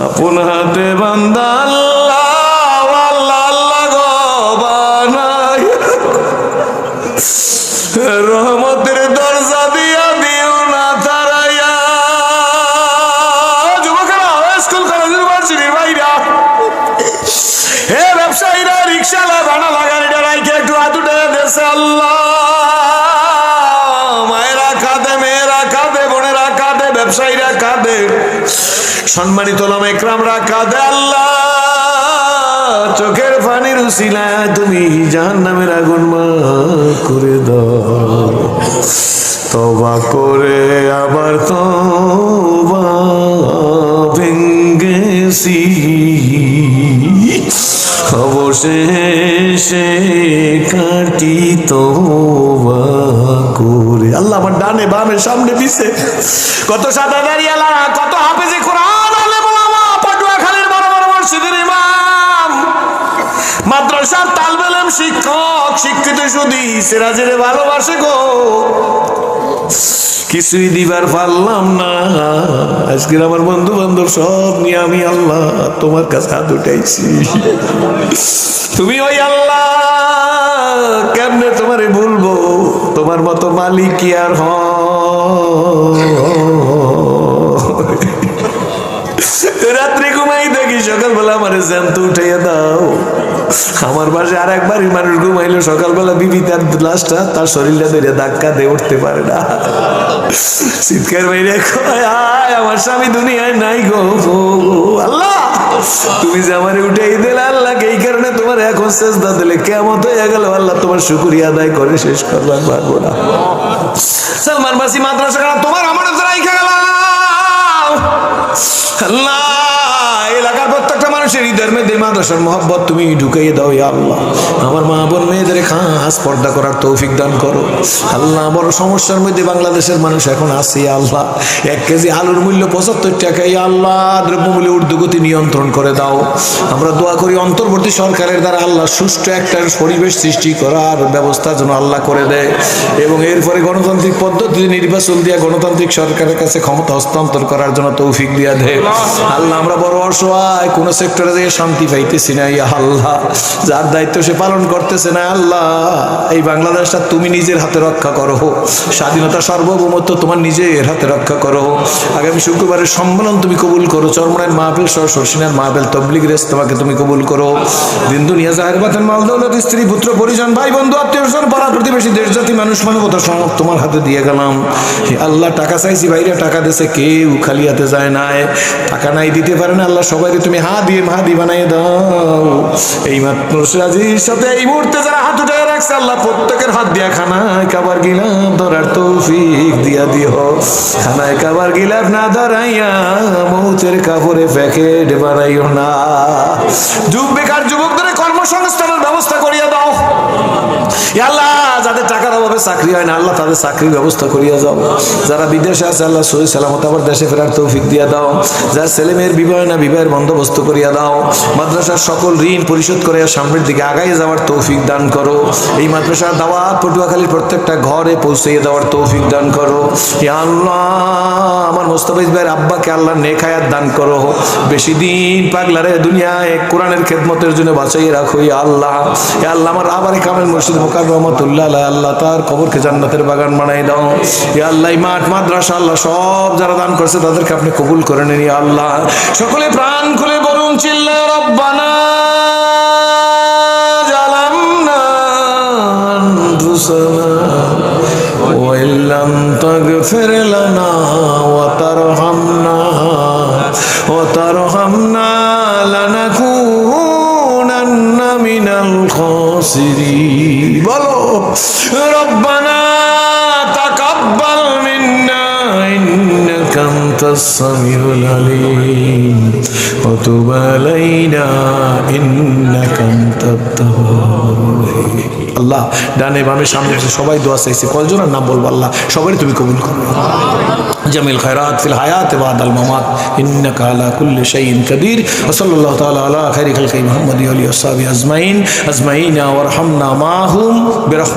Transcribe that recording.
আপন হাতে বান্দাল আল্লাহ আল্লাহ গো বানাইয়া ব্যবসায়ীরা কাঁদে। সম্মানিত নামে একরামরা কাঁদে, আল্লাহ, চোখের পানির উসিলায় তুমি জাহান নামের আগুন করে দাও। তবা করে আবার তবা ভেঙ্গেছি। করে। আল্লাহ আমার ডানে বামে সামনে পিছে। কত সাদা দাঁড়িয়ালা কত হাফেজে কোরআন পটুয়াখালীর বড় বড় মসজিদের ইমাম। মাদ্রাসার তালবেলেম শিক্ষক, শিক্ষিত ভালোবাসে গো। কিছুই দিবার পারলাম না। আজকের আমার বন্ধু বান্ধব সব নিয়ে আমি আল্লাহ তোমার কাছে হাত উঠাইছি। তুমি ওই আল্লাহ তোমারে ভুলবো তোমার মতো মালিক কি আর রাত্রে ঘুমাই সকালবেলা আমার জ্যান্ত দাও। আমার পাশে আর মানুষ সকালবেলা বিবি তার লাশটা তার শরীরটা ধরে ধাক্কা দিয়ে উঠতে পারে না। চিৎকার বাইরে আয় আমার স্বামী দুনিয়ায় নাই গো, আল্লাহ তুমি যে আমার উঠাই দিলে আল্লাহকে এই তোমার এখন চেষ্টা দিলে কেমন হয়ে গেল, আল্লাহ তোমার শুকুরিয়া আদায় করে, শেষ করবার পারব না। সালমান বাসি মাদ্রাসা খানা তোমার আমার রাইখা গেলাম এলাকার প্রত্যেকটা মানুষের মেয়েদের মাদ্রাসার মহব্বত তুমি ঢুকাইয়ে দাও আল্লাহ। আমার মা বোন মেয়েদের খাস পর্দা করার তৌফিক দান করো। আল্লাহ, বড় সমস্যার মধ্যে বাংলাদেশের মানুষ এখন আছে আল্লাহ। এক কেজি আলুর মূল্য পঁচাত্তর টাকা, ইয়া আল্লাহ। দ্রব্যমূল্য ঊর্ধ্বগতি নিয়ন্ত্রণ করে দাও। আমরা দোয়া করি অন্তর্বর্তী সরকারের দ্বারা আল্লাহ সুষ্ঠু একটা পরিবেশ সৃষ্টি করার ব্যবস্থা যেন আল্লাহ করে দেয়। এবং এরপরে গণতান্ত্রিক পদ্ধতিতে নির্বাচন দিয়া গণতান্ত্রিক সরকারের কাছে ক্ষমতা হস্তান্তর করার জন্য তৌফিক দিয়া দে। আল্লাহ, আমরা বড় অসহায়, কোন সেক্টরে দিয়ে শান্তি পাইতেছি না, ইয়া আল্লাহ। যার দায়িত্ব সে পালন করতেছে না, আল্লাহ। এই বাংলাদেশটা তুমি নিজের হাতে রক্ষা করো। স্বাধীনতা সার্বভৌমত্ব তোমার নিজের হাতে রক্ষা করো। আগামী শুক্রবারের সম্মেলন তুমি কবুল করো। চরমনের মাহফিল সহ সরসিনার মাহফিল তবলিগ রেস তোমাকে তুমি কবুল করো। দিন দুনিয়া জাহের বাতেন মাল দৌলত স্ত্রী, পুত্র, পরিজন ভাই বন্ধু আত্মীয় স্বজন, পাড়া প্রতিবেশী, দেশ জাতি, মানুষ, মানবতা সমাজ তোমার হাতে দিয়ে গেলাম। আল্লাহ, টাকা চাইছি ভাইরা টাকা দিছে, কেউ খালি হাতে যায় না টাকা নাই, দিতে পারে না আল্লাহ, সবাইকে তুমি হা দিয়ে, মাহাদি বানাই দাও। এই মাত্র সাথে এই মুহূর্তে যারা হাত উঠে রাখছে আল্লাহ, প্রত্যেকের হাত দিয়া খানায় কাবার গিলাম ধরার তৌফিক দিয়া দিহ খানায় কাবার গিলাপ না ধরাইয়া মৌচের কাপড়ে প্যাকেট বানাইও না। যুব বেকার যুবকদের ধরে ব্যবস্থা করিয়া দাও এ আল্লাহ যাদের টাকার অভাবে চাকরি হয় না, আল্লাহ তাদের চাকরির ব্যবস্থা করিয়া যাও। যারা বিদেশে আছে, আল্লাহ সহি সালামত আবার দেশে ফেরার তৌফিক দিয়া দাও। যার ছেলে মেয়ের বিবাহ না, বিবাহের বন্দোবস্ত করিয়া দাও। মাদ্রাসার সকল ঋণ পরিশোধ করিয়া সামনের দিকে আগাই যাওয়ার তৌফিক দান করো। এই মাদ্রাসার দাওয়াত পটুয়াখালীর প্রত্যেকটা ঘরে পৌঁছে দেওয়ার তৌফিক দান করো। আল্লাহ, আমার মোস্তাফিজ ভাইয়ের আব্বাকে আল্লাহ নেখায়াত দান করো। বেশি দিন পাগলারে দুনিয়ায়, কোরআনের খেদমতের জন্য বাঁচাইয়ে রাখো আল্লাহ। আল্লাহ, আমার আবার কামেল মুর্শিদ মোকার আল্লাহ তার কবরকে জান্নাতের বাগান বানাই দাও ইয়া আল্লাহ এই মাঠ মাদ্রাসা আল্লাহ সব যারা দান করছে তাদেরকে আপনি কবুল করে নিন ইয়া আল্লাহ সকলে প্রাণ খুলে বলুন চিল্লা রব্বানা জালামনা আনফুসানা وإن لم تغفر لنا وترحمنا وترحمنا لنكونن من الخاسرين বলো ربنا تقبل منا إنك أنت السميع العليم وتب علينا إنك أنت التواب الرحيم আল্লাহ ডানে বামে সামনে পিছে সবাই দোয়া চাইছে কয়জনের নাম বলবো আল্লাহ সবাই তুমি কবুল করো جميع الخيرات في الحياة بعد الممات إنك على كل شيء قدير وصلى الله تعالى على خير خلق محمد وآله وصحبه أجمعين أجمعين وارحمنا معهم برحمة